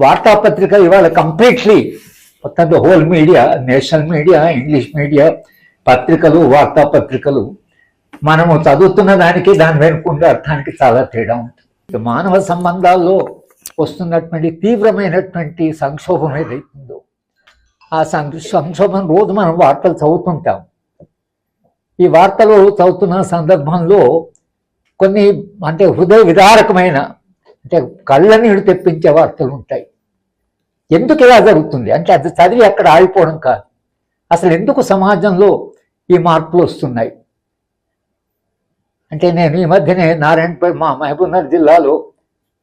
వార్తాపత్రిక ఇవాళ కంప్లీట్లీ మొత్తం the whole media national media English media పత్రికలు వార్తాపత్రికలు. మనము చదువుతున్న దానికి దాని వెనుకుండే అర్థానికి చాలా తేడా ఉంటుంది. మానవ సంబంధాల్లో వస్తున్నటువంటి తీవ్రమైనటువంటి సంక్షోభం ఏదైతుందో ఆ సం- సంక్షోభం రోజు మనం వార్తలు చదువుతుంటాం. ఈ వార్తలు చదువుతున్న సందర్భంలో కొన్ని అంటే హృదయ విదారకమైన అంటే కళ్ళ నీళ్ళు తెప్పించే వార్తలు ఉంటాయి. ఎందుకు ఇలా జరుగుతుంది? అంటే అది చదివి అక్కడ ఆగిపోవడం కాదు. అసలు ఎందుకు సమాజంలో ఈ మార్పులు వస్తున్నాయి? అంటే నేను ఈ మధ్యనే నారాయణపై మా మహబూబ్నగర్ జిల్లాలో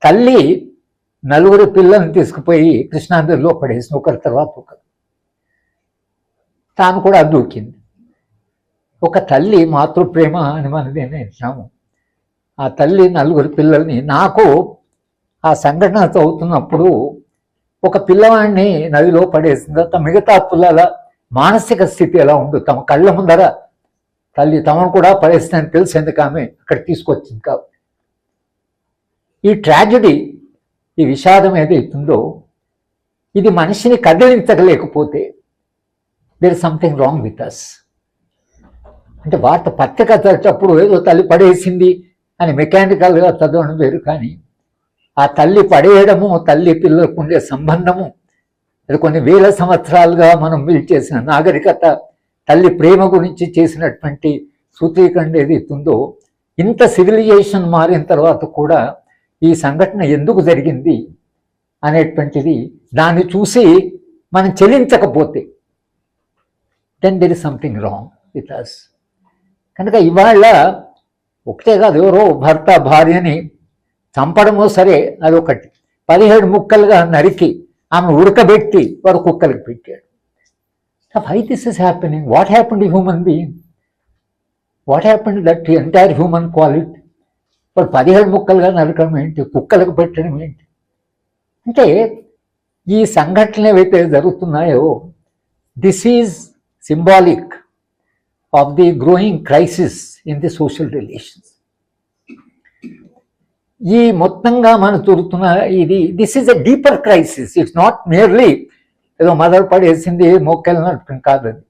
తల్లి నలుగురు పిల్లల్ని తీసుకుపోయి కృష్ణానదిలో పడేసిన ఒకరి తర్వాత ఒకరు. తాను కూడా దూకింది. ఒక తల్లి మాతృప్రేమ అని మనది వింటున్నాము ఆ తల్లి నలుగురు పిల్లల్ని నాకు ఆ సంఘటన చదువుతున్నప్పుడు ఒక పిల్లవాడిని నదిలో పడేసిన తర్వాత మిగతా పిల్లల మానసిక స్థితి ఎలా ఉందో తమ కళ్ళ ముందర తల్లి తమను కూడా పడేస్తుందని తెలిసేందుకు ఆమె అక్కడ తీసుకొచ్చింది కాబట్టి. ఈ ట్రాజడీ ఈ విషాదం ఏదైతుందో ఇది మనిషిని కదిలించగలేకపోతే there is something wrong with us అంటే వార్త పత్రిక చదివేటప్పుడు ఏదో తల్లి పడేసింది అని మెకానికల్గా చదవడం వేరు కానీ ఆ తల్లి పడేయడము తల్లి పిల్లలకు ఉండే సంబంధము. అది కొన్ని వేల సంవత్సరాలుగా మనం బిల్డ్ చేసిన నాగరికత. తల్లి ప్రేమ గురించి చేసినటువంటి సూత్రీకరణ ఏదైతుందో ఇంత సివిలైజేషన్ మారిన తర్వాత కూడా ఈ సంఘటన ఎందుకు జరిగింది అనేటువంటిది దాన్ని చూసి మనం చెల్లించకపోతే then there is something wrong with us కనుక ఇవాళ ఒకటే కాదు ఎవరో భర్త భార్యని చంపడమో సరే అదొకటి. పదిహేడు ముక్కలుగా నరికి ఆమె ఉడకబెట్టి వాడు కుక్కలకి పెట్టాడు. Why this is happening what happened human being what happened that entire human quality వాడు పదిహేడు ముక్కలుగా నరకడం ఏంటి? కుక్కలకు పెట్టడం ఏంటి? అంటే ఈ సంఘటనలు ఏవైతే జరుగుతున్నాయో this is symbolic of the growing crisis in the social relations ఈ మొత్తంగా మనం చూస్తున్న ఇది this is a deeper crisis it's not merely ఏదో మదర్ పడేసింది మొక్కలు నడపడం కాదు అది.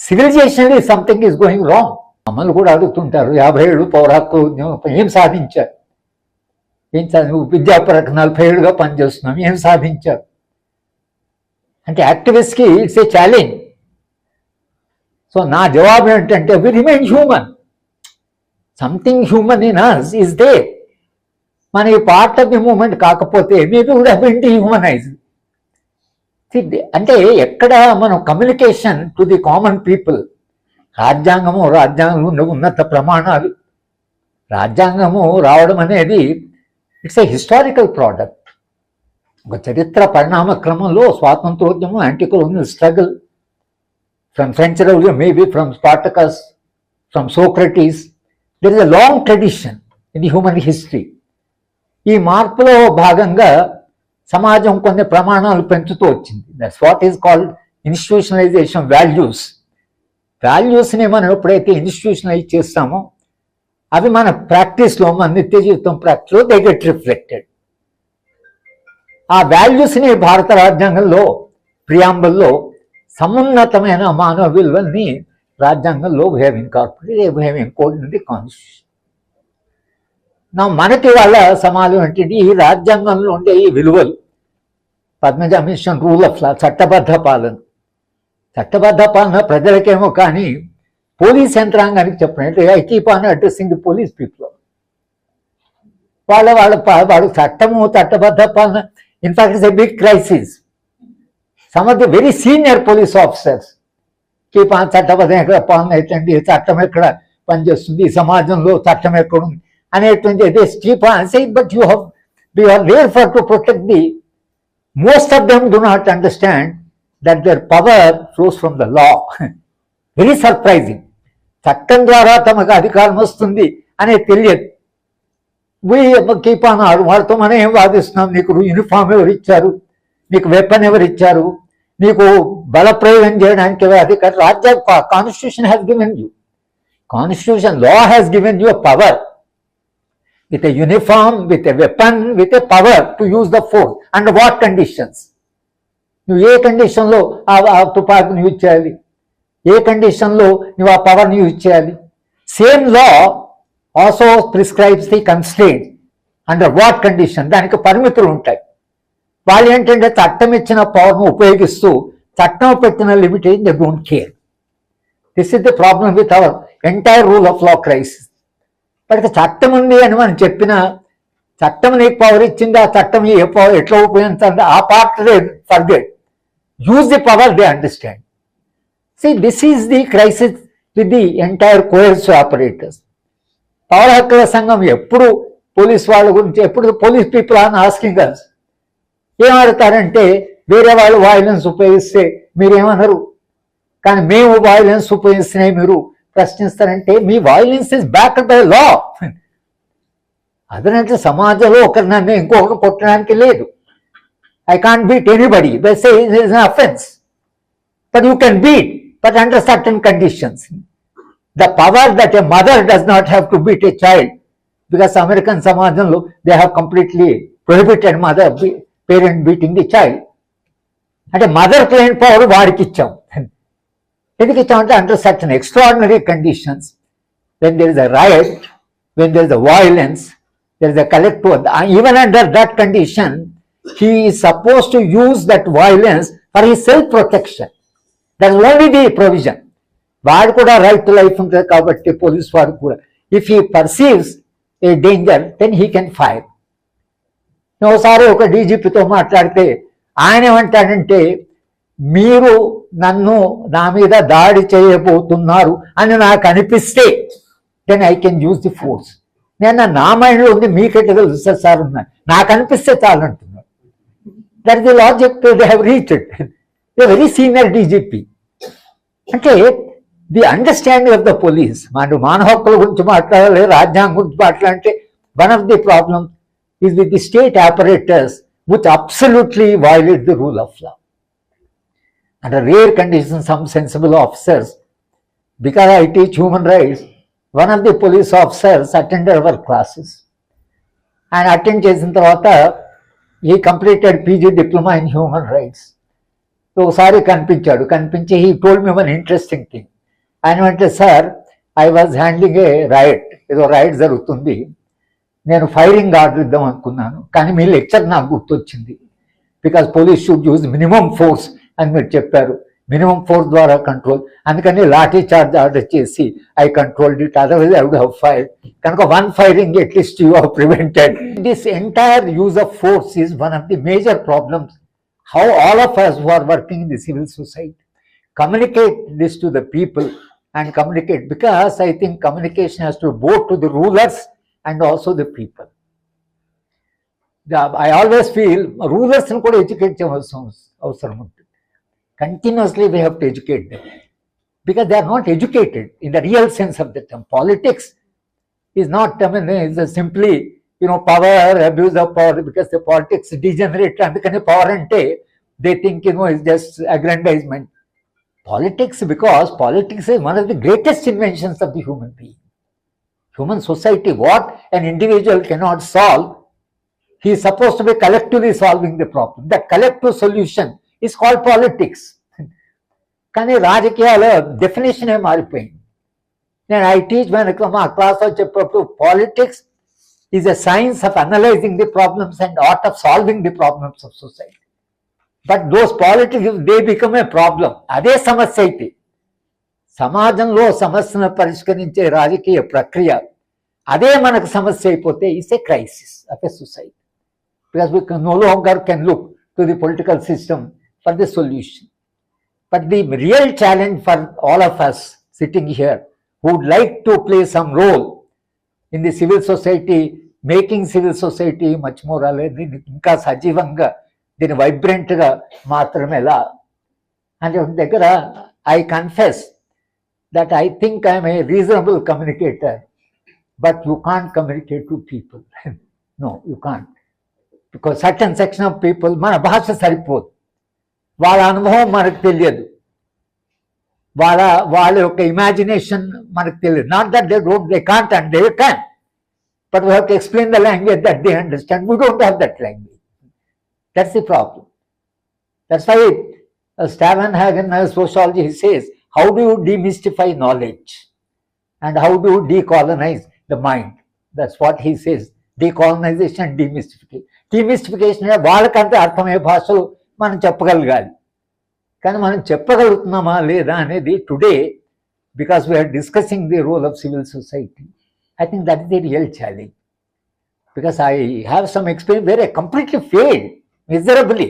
Civilization something is going wrong మమ్మల్ని కూడా అడుగుతుంటారు. యాభై ఏడు పౌరాకు ఏం సాధించారు? ఏం సాధి విద్యాపరకు నలభై ఏడుగా పనిచేస్తున్నాం. ఏం సాధించారు? అంటే యాక్టివిస్ట్కి ఇట్స్ ఏ ఛాలెంజ్ సో నా జవాబు ఏంటంటే we remain human something human in us is they మన ఈ పార్ట్ ఆఫ్ ది మూమెంట్ కాకపోతే మేబీ కూడా బిన్ హ్యూమనైజ్ అంటే ఎక్కడ మనం communication to the common people రాజ్యాంగము రాజ్యాంగంలో ఉన్నత ప్రమాణాలు రాజ్యాంగము రావడం అనేది ఇట్స్ ఏ హిస్టారికల్ ప్రోడక్ట్ ఒక చరిత్ర పరిణామ క్రమంలో స్వాతంత్రోద్యమం anti colonial struggle from French revolution maybe from Spartacus from Socrates there is a long tradition in the human history ఈ మార్పులో భాగంగా సమాజం కొన్ని ప్రమాణాలు పెంచుతూ వచ్చింది. That's what is called institutionalization values వాల్యూస్ని మనం ఎప్పుడైతే ఇన్స్టిట్యూషనలైజ్ చేస్తామో అవి మన ప్రాక్టీస్లో మన నిత్య జీవితం ప్రాక్టీస్లో దే గెట్ రిఫ్లెక్టెడ్ ఆ వాల్యూస్ని భారత రాజ్యాంగంలో ప్రియాంబల్లో సమున్నతమైన మానవ విలువల్ని రాజ్యాంగంలో we have incorporate we have in the constitution మనకి వాళ్ళ సమాజం ఏంటంటే ఈ రాజ్యాంగంలో ఉండే ఈ విలువలు పద్మజ మిషన్ రూల్ ఆఫ్ లా చట్టబద్ధ పాలన. చట్టబద్ధ పాలన ప్రజలకేమో కానీ పోలీస్ యంత్రాంగానికి చెప్పినట్టు I keep on addressing the police people. వాళ్ళ వాళ్ళ వాళ్ళు చట్టము చట్టబద్ధ పాలన in fact is a big crisis. Some of the very senior police officers keep on చట్టబద్ధం ఎక్కడ పాలన అయితే చట్టం ఎక్కడ పనిచేస్తుంది? ఈ సమాజంలో చట్టం ఎక్కడుంది? అనేటువంటి they keep but you have you are where for to protect the most of them do not understand that their power flows from the law very surprising చట్టం ద్వారా తమకు అధికారం వస్తుంది అనేది తెలియదు. కీప్ ఆన్ వాళ్ళతో మనం ఏం వాదిస్తున్నాం? నీకు యూనిఫామ్ ఎవరు ఇచ్చారు? నీకు వెపన్ ఎవరు ఇచ్చారు? నీకు బలప్రయోగం చేయడానికి ఎవరు అధికారం? రాజ్యాంగ constitution has given you constitution law has given you power with a uniform, with a weapon, with a power to use the force. What conditions నువ్వు ఏ కండిషన్లో ఆ తుపాకుని యూజ్ చేయాలి? ఏ కండిషన్లో నువ్వు ఆ పవర్ని యూజ్ చేయాలి? Same law also prescribes the constraint under what condition దానికి పరిమితులు ఉంటాయి. వాళ్ళు ఏంటంటే చట్టం ఇచ్చిన పవర్ను ఉపయోగిస్తూ చట్టం పెట్టిన లిమిట్ ఏం they don't care this is the problem with our entire rule of law crisis వాడికి చట్టం ఉంది అని మనం చెప్పిన చట్టం నీకు పవర్ ఇచ్చింది ఆ చట్టం ఏ పవర్ ఎట్లా ఉపయోగించాలి ఆ part forget use the power they understand see this is the crisis with the entire coercive operators power హక్కుల సంఘం ఎప్పుడు పోలీస్ వాళ్ళ గురించి ఎప్పుడు police people on asking us ఏమడతారంటే వేరే వాళ్ళు వాయిలెన్స్ ఉపయోగిస్తే మీరేమనరు? కానీ మేము వాయిలెన్స్ ఉపయోగిస్తున్నాయి మీరు ప్రశ్నిస్తారంటే మీ violence is back by law అదనంటే సమాజంలో ఒకరి నన్ను ఇంకొకరు కొట్టడానికి లేదు. I can't beat anybody per se is offence but you can beat but under certain conditions the power that a mother does not have to beat a child because American సమాజంలో they have completely prohibited mother parent beating the child అంటే mother క్లైంట్ power వాడికి ఇచ్చాం. ఎందుకు ఇచ్చామంటే under certain extraordinary conditions when there is a riot when there is a violence there is a collective even under that condition he is supposed to use that violence for he self protection that only the provision వాడు కూడా right to life ఉంటుంది కాబట్టి police వాడు కూడా. If he perceives a danger then he can fire ఒకసారి ఒక డీజీపీతో మాట్లాడితే ఆయన ఏమంటాడంటే మీరు నన్ను నా మీద దాడి చేయబోతున్నారు అని నాకు అనిపిస్తే then I can use the force నేను నా మైండ్లో ఉంది మీకెట్లా తెలుస్తుంది సార్ ఉన్నాయి నాకు అనిపిస్తే చాలు అంటున్నాడు. That the logic they have reached very senior DGP అంటే the understanding of the police మన మానవ హక్కుల గురించి మాట్లాడాలి రాజ్యాంగం గురించి మాట్లాడంటే one of the problem is with the state operators which absolutely violate the rule of law under rare conditions, some sensible officers, because I teach human rights, one of the police officers attended our classes ఆయన attend చేసిన తర్వాత ఈ completed PG diploma in human rights ఒకసారి కనిపించాడు. కనిపించి he told me one interesting thing ఆయన అంటే sir I was handling a riot ఏదో రైట్ జరుగుతుంది. నేను ఫైరింగ్ ఆర్డర్ ఇద్దాం అనుకున్నాను. కానీ మీ లెక్చర్ నాకు గుర్తొచ్చింది. Because police should use minimum force అని మీరు చెప్పారు మినిమం ఫోర్స్ ద్వారా కంట్రోల్ అందుకని లాఠీ చార్జ్ ఆర్డర్ చేసి I control it otherwise I would have fire కనుక one firing at least you have prevented this entire use of force is one of the major problems how all of us who are working in the civil society communicate this to the people and communicate because I think communication has to both to the rulers and also the people. The- I always feel rulers కూడా educate చేయవలసిన అవసరం ఉంటుంది continuously we have to educate them because they are not educated in the real sense of the term. Politics is not, I mean, is simply, you know, power, abuse of power because the politics degenerate and the power and day. They think, you know, it's just aggrandizement. Politics, because politics is one of the greatest inventions of the human being. Human society, what an individual cannot solve, he is supposed to be collectively solving the problem. The collective solution is call politics కానీ రాజకీయాల డెఫినేషనే మారిపోయింది. నేను I teach మనకు మా క్లాస్లో చెప్పినప్పుడు politics is a science of analysing the problems and art of solving the problems of society but those politics they become a problem అదే సమస్య అయితే సమాజంలో సమస్యను పరిష్కరించే రాజకీయ ప్రక్రియ అదే మనకు సమస్య అయిపోతే is a crisis of a society because we no longer can look to the political system for the solution But the real challenge for all of us sitting here who would like to play some role in the civil society, making civil society much more అనేది ఇంకా సజీవంగా దీన్ని వైబ్రెంట్గా మాత్రమే ఎలా అంటే దగ్గర I confess that I think I'm a reasonable communicator but you can't communicate to people no you can't because certain section of people మన భాష సరిపోదు వాళ్ళ అనుభవం మనకు తెలియదు. వాళ్ళ వాళ్ళ యొక్క ఇమాజినేషన్ మనకు తెలియదు. Not that they don't they can't and they can but we have to explain the language that they understand we don't have that language that's the problem that's why Steven Hagan sociology says how do you demystify knowledge and how do decolonise the mind that's what he says decolonisation demystification demystification వాళ్ళకంటే అర్థమయ్యే భాషలు మనం చెప్పగలగాలి. కానీ మనం చెప్పగలుగుతున్నామా లేదా అనేది today because we are discussing the role of civil society I think that is the real challenge because I have some experience వేరే completely fail miserably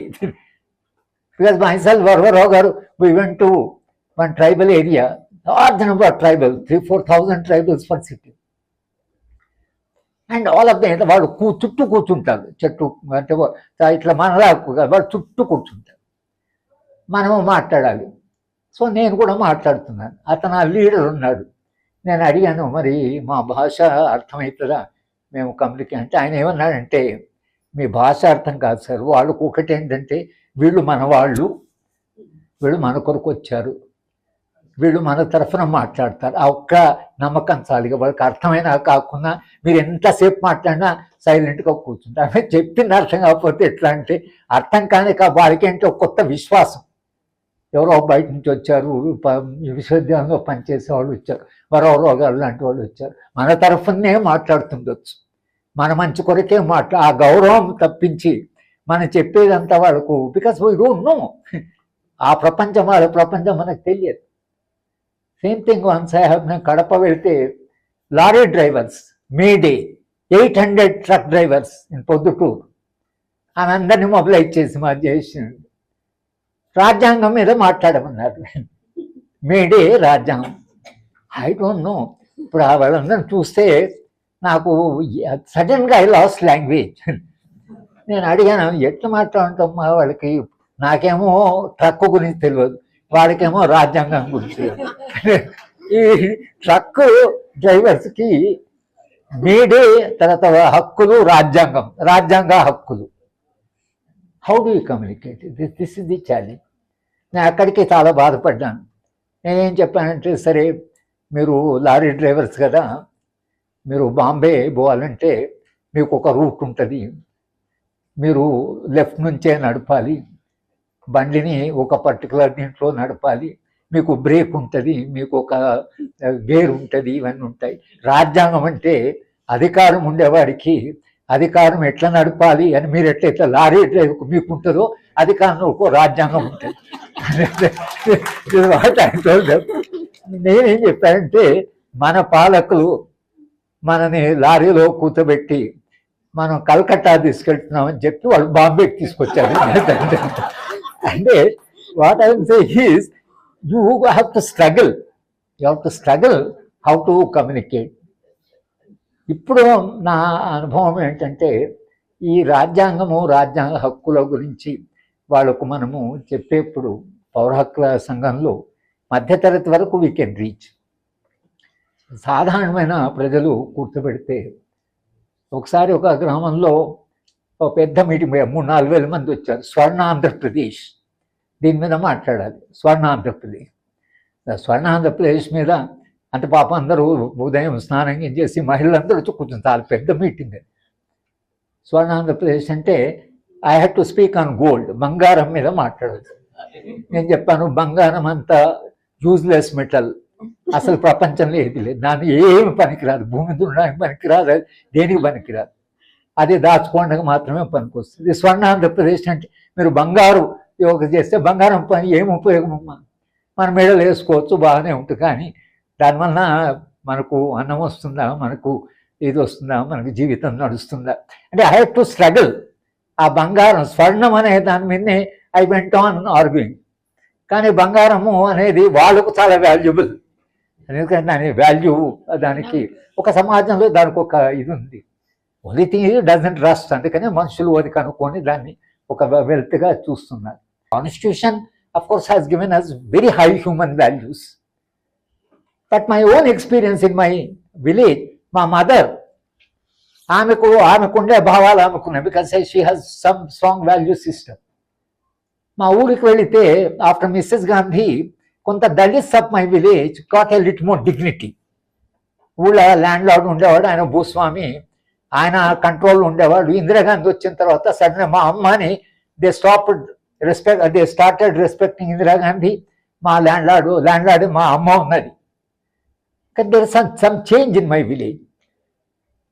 because my self Varavara Rao garu we went to one tribal area large number tribal three four thousand tribals for city and all of the వాళ్ళు కూ చుట్టూ కూర్చుంటారు. చెట్టు అంటే ఇట్లా మనలా వాళ్ళు చుట్టూ కూర్చుంటారు. మనము మాట్లాడాలి. సో నేను కూడా మాట్లాడుతున్నాను. అతను ఆ లీడర్ ఉన్నాడు. నేను అడిగాను మరి మా భాష అర్థమవుతుందా మేము కమ్యూనికే అంటే ఆయన ఏమన్నాడంటే మీ భాష అర్థం కాదు సార్. వాళ్ళకు ఒకటి ఏంటంటే వీళ్ళు మన వాళ్ళు. వీళ్ళు మన కొరకు వచ్చారు. వీళ్ళు మన తరఫున మాట్లాడతారు. ఆ ఒక్క నమ్మకం చాలుగా వాళ్ళకి అర్థమైనా కాకుండా మీరు ఎంతసేపు మాట్లాడినా సైలెంట్గా కూర్చుంటారు. ఆమె చెప్పింది అర్థం కాకపోతే ఎట్లా అంటే అర్థం కానీ కా- వాళ్ళకి ఏంటో ఒక కొత్త విశ్వాసం. ఎవరో బయట నుంచి వచ్చారు విశ్వవిద్యాలయంలో పనిచేసే వాళ్ళు వచ్చారు మరెవరో గారు లాంటి వాళ్ళు వచ్చారు. మన తరఫునే మాట్లాడుతుండొచ్చు. మన మంచి కొరకే మాట్లా ఆ గౌరవం తప్పించి మనం చెప్పేదంతా వాళ్ళకు బికాస్ వీ డోంట్ నో ఆ ప్రపంచం వాళ్ళ ప్రపంచం మనకు తెలియదు. Same thing once I have నేను కడప వెళ్తే lorry drivers May Day eight hundred truck drivers in Proddatur ఆమె అందరినీ మొబిలైజ్ చేసి మా చేసిండు రాజ్యాంగం మీద మాట్లాడమన్నారు మేడే రాజ్యాంగం. ఐ డోంట్ నో ఇప్పుడు ఆ చూస్తే నాకు సడన్గా ఐ లాస్ లాంగ్వేజ్ నేను అడిగాను ఎట్లా మాట్లాడుతామా వాళ్ళకి? నాకేమో ట్రక్ గురించి తెలియదు. వాడికేమో రాజ్యాంగం గురించి. ఈ ట్రక్ డ్రైవర్స్కి మేడే తర్వాత హక్కులు రాజ్యాంగం రాజ్యాంగ హక్కులు. How do you communicate this this is the challenge నేను అక్కడికి చాలా బాధపడ్డాను. నేనేం చెప్పానంటే సరే మీరు లారీ డ్రైవర్స్ కదా మీరు బాంబే పోవాలంటే మీకు ఒక రూట్ ఉంటుంది. మీరు లెఫ్ట్ నుంచే నడపాలి. బండిని ఒక పర్టికులర్ దీంట్లో నడపాలి. మీకు బ్రేక్ ఉంటుంది మీకు ఒక గేర్ ఉంటుంది ఇవన్నీ ఉంటాయి. రాజ్యాంగం అంటే అధికారం ఉండేవాడికి అధికారం ఎట్లా నడపాలి అని మీరు ఎట్లా ఎట్లా లారీ డ్రైవ్ మీకు ఉంటుందో అధికారంలో ఒక రాజ్యాంగం ఉంటుంది. నేనేం చెప్పానంటే మన పాలకులు మనని లారీలో కూర్చోబెట్టి మనం కలకత్తా తీసుకెళ్తున్నామని చెప్పి వాళ్ళు బాంబేకి తీసుకొచ్చారు. అంటే what I say he's you have to struggle you have to struggle how to communicate ఇప్పుడు నా అనుభవం ఏంటంటే ఈ రాజ్యాంగము రాజ్యాంగ హక్కుల గురించి వాళ్ళకు మనము చెప్పేప్పుడు పౌర హక్కుల సంఘంలో మధ్యతరగతి వరకు వీ కెన్ రీచ్ సాధారణమైన ప్రజలు కూర్చోబెడితే ఒకసారి ఒక గ్రామంలో ఒక పెద్ద మీటింగ్ మూడు నాలుగు వేల మంది వచ్చారు. స్వర్ణ ఆంధ్రప్రదేశ్ దీని మీద మాట్లాడాలి. స్వర్ణ ఆంధ్రప్రదేశ్ స్వర్ణ ఆంధ్రప్రదేశ్ మీద అంటే పాప అందరూ ఉదయం స్నానం చేసి మహిళలందరూ వచ్చి కూర్చుని చాలా పెద్ద మీటింగ్ అది. స్వర్ణ ఆంధ్రప్రదేశ్ అంటే I have to speak on gold బంగారం మీద మాట్లాడదు నేను చెప్పాను బంగారం అంతా యూజ్లెస్ మెటల్ అసలు ప్రపంచంలో ఏది లేదు. దాని ఏమి పనికిరాదు. భూమి దున్నడానికి పనికిరాదు. దేనికి పనికిరాదు? అది దాచుకోవడానికి మాత్రమే పనికొస్తుంది స్వర్ణ ఆంధ్రప్రదేశ్ అంటే మీరు బంగారు యోగ చేస్తే బంగారం పని ఏం ఉపయోగం అమ్మా? మన మెడలు వేసుకోవచ్చు బాగానే ఉంటుంది. కానీ దానివల్ల మనకు అన్నం వస్తుందా? మనకు ఇది వస్తుందా? మనకు జీవితం నడుస్తుందా? అంటే ఐ హ్యావ్ టు స్ట్రగుల్ ఆ బంగారం స్వర్ణం అనే దాని మీదనే ఐ వెంట ఆన్ ఆర్గ్యూయింగ్ కానీ బంగారము అనేది వాళ్ళకు చాలా వాల్యుబుల్ ఎందుకంటే దాని వాల్యూ దానికి ఒక సమాజంలో దానికి ఒక ఇది ఉంది. ఓన్లీ థింగ్ ఇది డజంట్ రస్ట్ అందుకని మనుషులు అది కనుక్కొని దాన్ని ఒక వెల్త్గా చూస్తున్నారు. Constitution of course has given us very high human values but my own experience in my village మా మదర్ ఆమెకు ఆమెకుండే భావాలు ఆమెకున్నాయి. Because she has some strong value system మా ఊరికి వెళితే ఆఫ్టర్ మిస్సెస్ గాంధీ కొంత Dalits of my village got a little more dignity ఊళ్ళో landlord ఉండేవాడు ఆయన భూస్వామి. ఆయన కంట్రోల్ ఉండేవాళ్ళు. ఇందిరాగాంధీ వచ్చిన తర్వాత సడన్ మా అమ్మని they stop respect they started respecting Indira Gandhi. మా ల్యాండ్ లార్డు ల్యాండ్ లార్డ్ మా అమ్మ ఉన్నది. కానీ some some change in my village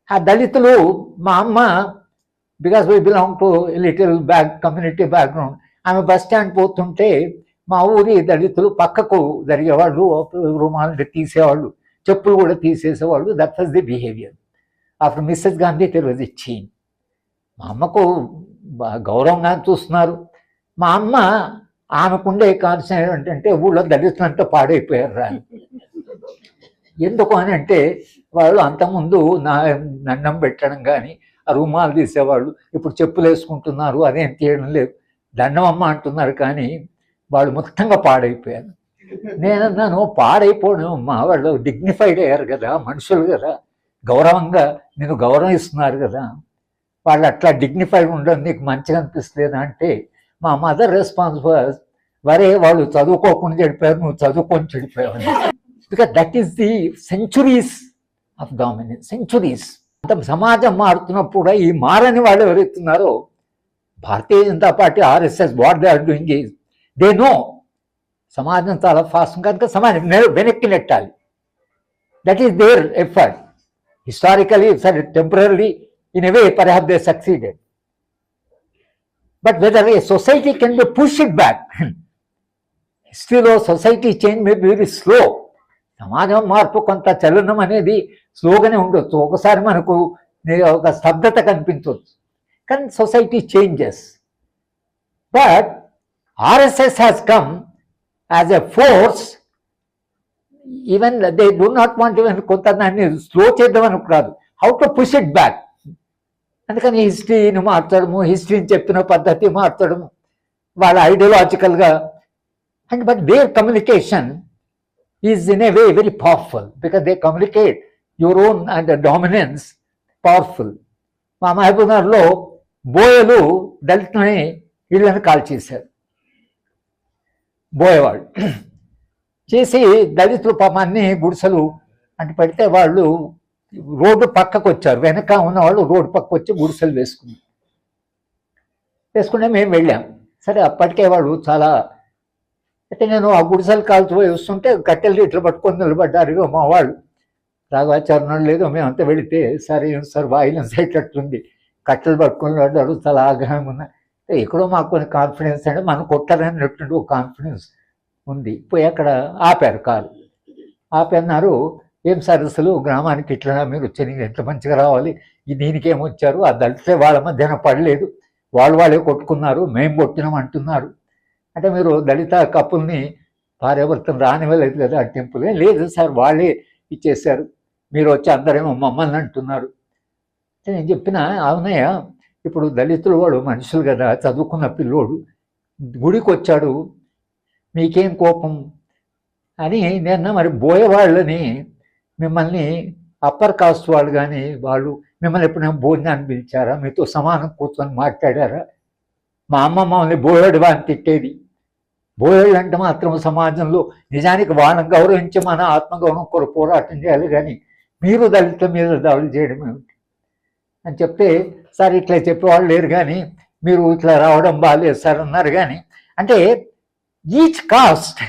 ఆ దళితులు మా అమ్మ because we belong to little back community background ఆమె బస్ స్టాండ్ పోతుంటే మా ఊరి దళితులు పక్కకు జరిగేవాళ్ళు రుమాలు తీసేవాళ్ళు చెప్పులు కూడా తీసేసేవాళ్ళు. దట్ వాజ్ ది బిహేవియర్ అప్పుడు మిస్సెస్ గాంధీ తెలియదు వాజ్ మా అమ్మకు గౌరవంగా చూస్తున్నారు. మా అమ్మ ఆమెకుండే కాన్సన్ ఏంటంటే ఊళ్ళో దళితులంతా పాడైపోయారు రా ఎందుకు అని అంటే వాళ్ళు అంతకుముందు నా దండం పెట్టడం కానీ ఆ రుమాలు తీసేవాళ్ళు ఇప్పుడు చెప్పులు వేసుకుంటున్నారు అదేం తీయడం లేదు దండం అమ్మ అంటున్నారు కానీ వాళ్ళు మొత్తంగా పాడైపోయారు. నేనన్నాను పాడైపోవడం అమ్మా వాళ్ళు డిగ్నిఫైడ్ అయ్యారు కదా మనుషులు కదా గౌరవంగా నేను గౌరవిస్తున్నారు కదా వాళ్ళు అట్లా డిగ్నిఫైడ్ ఉండడం నీకు మంచిగా అనిపిస్తుంది అంటే మా మదర్ రెస్పాన్స్ వాజ్ వరే వాళ్ళు చదువుకోకుండా చెడిపోయారు నువ్వు చదువుకొని చెడిపోయావు because that is the centuries of dominance centuries అంత సమాజం మారుతున్నప్పుడు కూడా ఈ మారని వాళ్ళు ఎవరైతున్నారో Bharatiya Janata Party RSS what they are doing is they know సమాజం చాలా ఫాస్ట్ కనుక సమాజం వెనక్కి నెట్టాలి. That is their effort historically సరే temporary in a way perhaps they succeeded but whether a society can be push it back హిస్టరీలో society change may be very slow సమాజం మార్పు కొంత చలనం అనేది స్లోగానే ఉండొచ్చు. ఒకసారి మనకు నే- ఒక స్తబ్దత కనిపించవచ్చు కానీ society changes but RSS has come as a force even they do not want even కొంత దాన్ని స్లో చేద్దాం అనుకున్నారు how to push it back అందుకని హిస్టరీని మార్చడము హిస్టరీని చెప్పిన పద్ధతి మార్చడము వాళ్ళ ఐడియాలజికల్గా and but their communication is in a way very powerful because they communicate your own and dominance powerful మా మహబూబ్నగర్లో బోయలు దళితులని ఇళ్ళని కాల్ చేశారు బోయవాళ్ళు చేసి దళితులు పాపాన్ని గుడిసెలు అంటే పెడితే వాళ్ళు రోడ్డు పక్కకు వచ్చారు వెనక ఉన్న వాళ్ళు రోడ్డు పక్కకు వచ్చి గుడిసెలు వేసుకున్నారు. వేసుకుంటే మేము వెళ్ళాం. సరే అప్పటికే వాళ్ళు చాలా అయితే నేను ఆ గుడిసెలు కాల్చిపోయి వస్తుంటే కట్టెలు ఇట్లా పట్టుకొని నిలబడ్డారు మా వాళ్ళు. రాఘవాచారణం లేదు మేమంతా వెళితే సరే సార్ వాయిలెన్స్ అయ్యేటట్లుంది కట్టెలు పట్టుకొని పడ్డారు చాలా ఆగ్రహం ఉన్నాయి ఎక్కడో మాకు కొన్ని కాన్ఫిడెన్స్ అంటే మనం కొట్టారనేటువంటి ఒక కాన్ఫిడెన్స్ ఉంది. పోయి అక్కడ ఆపారు కారు ఆపి అన్నారు ఏం సార్ అసలు గ్రామానికి ఇట్లా మీరు వచ్చి ఎంత మంచిగా రావాలి? దీనికేమొచ్చారు ఆ దళితే వాళ్ళ మధ్యన పడలేదు. వాళ్ళు వాళ్ళే కొట్టుకున్నారు మేము కొట్టినాం అంటున్నారు. అంటే మీరు దళిత కప్పుల్ని భార్యాభర్తను రానివ్వలేదు కదా ఆ టెంపుల్. లేదు సార్ వాళ్ళే ఇచ్చేశారు. మీరు వచ్చి అందరేమో మమ్మల్ని అంటున్నారు. అంటే నేను చెప్పిన అవునయ్య ఇప్పుడు దళితులు వాడు మనుషులు కదా చదువుకున్న పిల్లోడు గుడికి వచ్చాడు మీకేం కోపం? అని నిన్న మరి బోయేవాళ్ళని మిమ్మల్ని అప్పర్ కాస్ట్ వాళ్ళు కానీ వాళ్ళు మిమ్మల్ని ఎప్పుడైనా భోజనాన్ని పిలిచారా? మీతో సమానం కూర్చొని మాట్లాడారా? మా అమ్మ మమ్మల్ని బోయోడు వాని తిట్టేది. బోయడు అంటే మాత్రం సమాజంలో నిజానికి వాళ్ళని గౌరవించి మన ఆత్మగౌరవం కొర పోరాటం చేయాలి కానీ మీరు దళితుల మీద దాడులు చేయడం ఏమిటి? అని చెప్తే సార్ ఇట్లా చెప్పేవాళ్ళు లేరు కానీ మీరు ఇట్లా రావడం బాగాలేదు సార్ అన్నారు కానీ అంటే each caste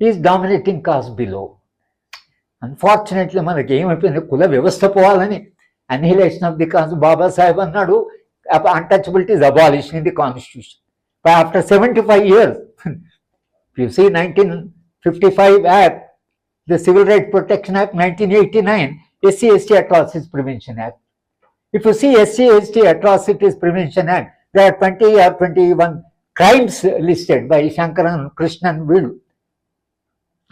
is dominating caste below unfortunately మనకి ఏమైపోయింది? కుల వ్యవస్థ పోవాలని అన్హిలేషన్ ఆఫ్ ది కాన్స్ బాబాసాహెబ్ అన్నాడు. Untouchability is abolition in the constitution after seventy five years you see nineteen fifty five act the civil right protection act nineteen eighty nine SC ST atrocities prevention act If you see SC, ST Atrocities Prevention Act, there are 20 or 21 crimes listed by Shankaran, Krishnan, Will.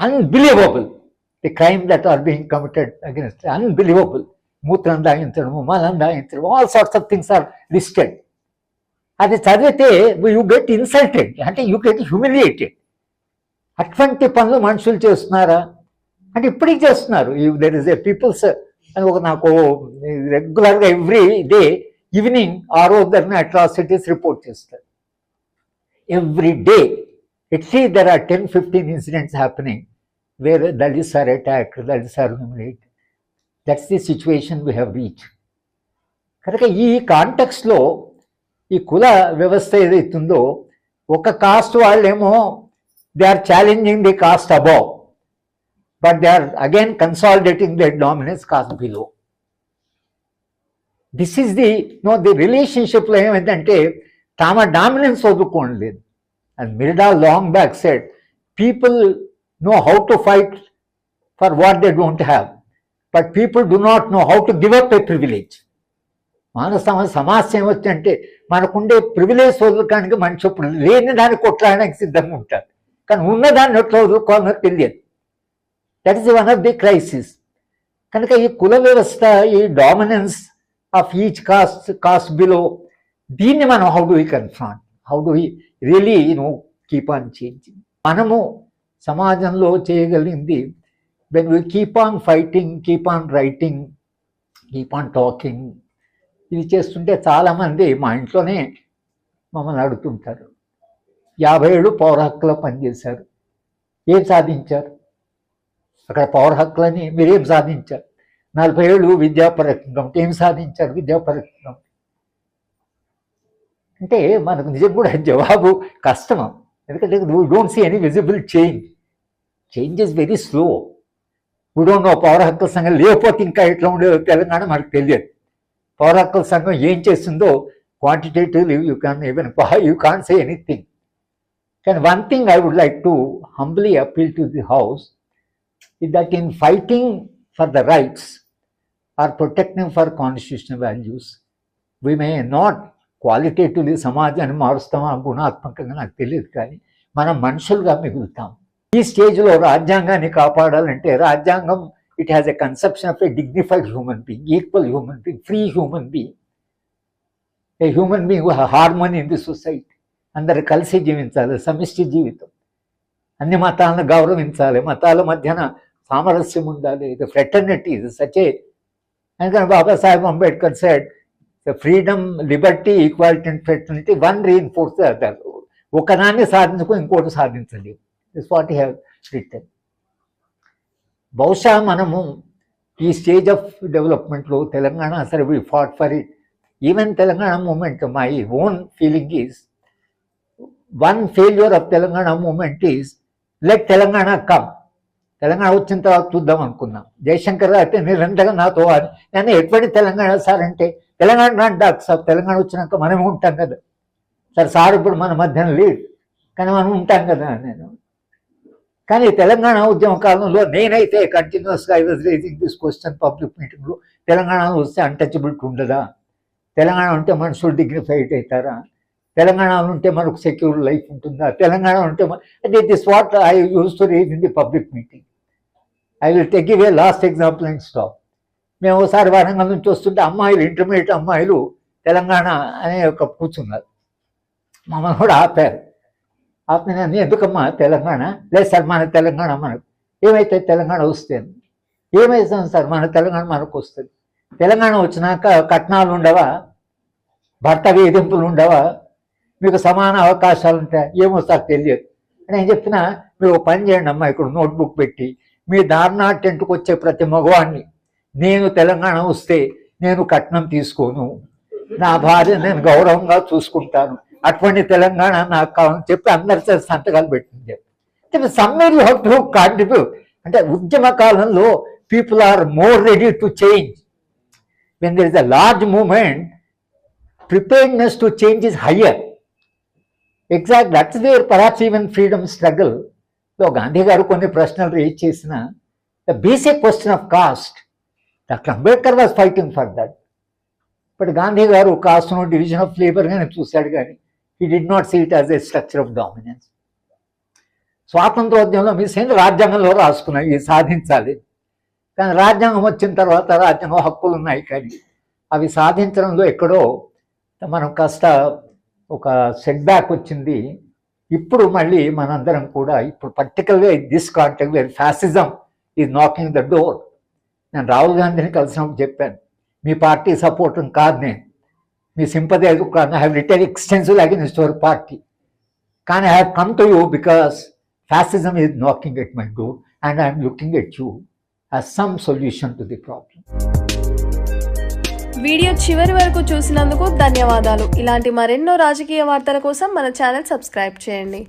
Unbelievable. The crime that are being committed against. Unbelievable. మూత్రం దాగించడము మలం దాగించడం all sorts of things are listed అది చదివితే you get insulted అంటే you get humiliated అటువంటి పనులు మనుషులు చేస్తున్నారా అంటే ఇప్పటికి చేస్తున్నారు దెర్ ఇస్ ఏ పీపుల్స్ అని ఒక నాకు రెగ్యులర్గా ఎవ్రీ డే ఈవినింగ్ ఆరో దగ్గర అట్రాసిటీస్ రిపోర్ట్ చేస్తారు every day at least there are ten fifteen incidents happening where Dalits are attack Dalits are humiliate that's the situation we have reach కనుక ఈ కాంటెక్స్లో ఈ కుల వ్యవస్థ ఏదైతుందో ఒక కాస్ట్ వాళ్ళేమో they are challenging the caste above but they are again consolidating the dominance caste below this is the no the రిలేషన్షిప్లో ఏమైందంటే తామ డామినెన్స్ వదులుకోలేదు and మిర్డా long back set people know how to fight for what they don't have but people do not know how to give up a privilege మానవ సమ సమస్య ఏమొచ్చిందంటే మనకుండే privilege వదులుకోవడానికి మనిషి ఇప్పుడు లేని దాన్ని కొట్టడానికి సిద్ధంగా ఉంటారు. కానీ ఉన్నదాన్ని ఎట్లా వదులుకోవాలో తెలియదు. That is one of the crisis కనుక ఈ కుల వ్యవస్థ ఈ dominance of each caste caste below దీన్ని మనం how do we confront how do we really know keep on changing మనము సమాజంలో చేయగలిగింది when we keep on fighting keep on writing keep on talking ఇది చేస్తుంటే చాలామంది మా ఇంట్లోనే మమ్మల్ని అడుగుతుంటారు. యాభై ఏళ్ళు పౌర హక్కులో పనిచేశారు. ఏం సాధించారు? అక్కడ పౌర హక్కులని మీరేం సాధించారు? నలభై ఏళ్ళు విద్యా ఏం సాధించారు విద్యా అంటే మనకు నిజం కూడా జవాబు కష్టం ఎందుకంటే we don't see any visible change change is very slow we don't know పౌర హక్కుల సంఘం లేకపోతే ఇంకా ఎట్లా ఉండేదో తెలంగాణ మనకు తెలియదు. పౌర హక్కుల సంఘం ఏం చేస్తుందో quantitatively you can even you can say anything కానీ one thing I would like to humbly appeal to the house is that in fighting for the rights or protecting for constitutional values, we may not qualitatively సమాజాన్ని మారుస్తామా గుణాత్మకంగా నాకు తెలియదు కానీ మనం మనుషులుగా మిగులుతాం. ఈ స్టేజ్లో రాజ్యాంగాన్ని కాపాడాలంటే రాజ్యాంగం it has a conception of a dignified human being equal human being free human being a human being harmony in the society అందరు కలిసి జీవించాలి సమిష్టి జీవితం. అన్ని మతాలను గౌరవించాలి మతాల మధ్యన సామరస్యం ఉండాలి ఇది ఫ్రెటర్నిటీ ఇది సచే అందుకని Babasaheb Ambedkar said freedom liberty equality and fraternity one reinforce other ఒకదాన్ని సాధించుకో ఇంకోటి సాధించలేము. దిస్ వాట్ హ్యావ్ రిటర్న్ బహుశా మనము ఈ స్టేజ్ ఆఫ్ డెవలప్మెంట్లో తెలంగాణ సరే we fought for it even Telangana movement my own feeling is one failure of Telangana movement is let Telangana come Telangana వచ్చిన తర్వాత చూద్దాం అనుకున్నాం. జయశంకర్ అయితే నిరంతరంగా నాతో అని నేను ఎటువంటి తెలంగాణ సార్ అంటే తెలంగాణ అంటే సార్ తెలంగాణ వచ్చినాక మనం ఉంటాం కదా. సార్ సార్ ఇప్పుడు మన మధ్యన లీడ్. కానీ మనం ఉంటాం కదా నేను. కానీ తెలంగాణ ఉద్యమ కాలంలో నేనైతే కంటిన్యూస్గా I was raising this question public మీటింగ్లో తెలంగాణ వస్తే అన్టచబిలిటీ ఉండదా? తెలంగాణ ఉంటే మనుషులు డిగ్నిఫైడ్ అవుతారా? తెలంగాణ ఉంటే మనకు సెక్యూర్ లైఫ్ ఉంటుందా? తెలంగాణ ఉంటే అంటే this what I use to raise in the public meeting I will take ఇవే లాస్ట్ ఎగ్జాంపుల్ అండ్ స్టాప్ మేము ఒకసారి వరంగల్ నుంచి వస్తుంటే అమ్మాయిలు ఇంటర్మీడియట్ అమ్మాయిలు తెలంగాణ అనే ఒక కూర్చున్నారు. మమ్మల్ని కూడా ఆపారు. ఆపి నేను ఎందుకమ్మా తెలంగాణ? లేదు సార్ మన తెలంగాణ మనకు. ఏమైతే తెలంగాణ వస్తే ఏమైతే సార్ మన తెలంగాణ మనకు వస్తుంది తెలంగాణ వచ్చినాక కట్నాలు ఉండవా? భర్త వేధింపులు ఉండవా? మీకు సమాన అవకాశాలు ఉంటాయి ఏమో సార్ తెలియదు. నేను చెప్పిన మీరు పని చేయండి అమ్మా ఇక్కడ నోట్బుక్ పెట్టి మీ దారుణా టెంట్కి వచ్చే ప్రతి మగవాడిని నేను తెలంగాణ వస్తే నేను కట్నం తీసుకోను. నా భార్య నేను గౌరవంగా చూసుకుంటాను. అటువంటి తెలంగాణ నాకు కావాలని చెప్పి అందరి సంతకాలు పెట్టింది చెప్పి. సమ్మేర్ యూ హెవ్ టు కాంట్రిబ్యూట్ అంటే ఉద్యమ కాలంలో people are more ready to change when there is a large movement preparedness to change is higher exact that's there perhaps even freedom స్ట్రగుల్లో Gandhi garu కొన్ని ప్రశ్నలు రేజ్ చేసిన. The basic question of caste doctor Ambedkar was fighting for that but Gandhi garu caste division of లేబర్గానే చూశాడు కానీ he did not see it as a structure of dominance స్వాతంత్రోద్యమంలో మీ సేన రాజ్యాంగంలో రాసుకున్నాయి ఇవి సాధించాలి. కానీ రాజ్యాంగం వచ్చిన తర్వాత రాజ్యాంగం హక్కులు ఉన్నాయి కానీ అవి సాధించడంలో ఎక్కడో మనం కాస్త ఒక సెట్ బ్యాక్ వచ్చింది. ఇప్పుడు మళ్ళీ మనందరం కూడా ఇప్పుడు పర్టికులర్గా this contact where fascism is knocking the door నేను రాహుల్ గాంధీని కలిసినప్పుడు చెప్పాను మీ పార్టీ సపోర్ట్ కాదు నేను. మీ సింపతి కాదు I have written extensive against your party కానీ I have come to you because fascism is knocking at my door and I'm looking at you as some solution to the problem. Video చివరి వరకు చూసినందుకు ధన్యవాదాలు. ఇలాంటి మరెన్నో రాజకీయ వార్తల కోసం మన ఛానల్ సబ్స్క్రైబ్ చేయండి.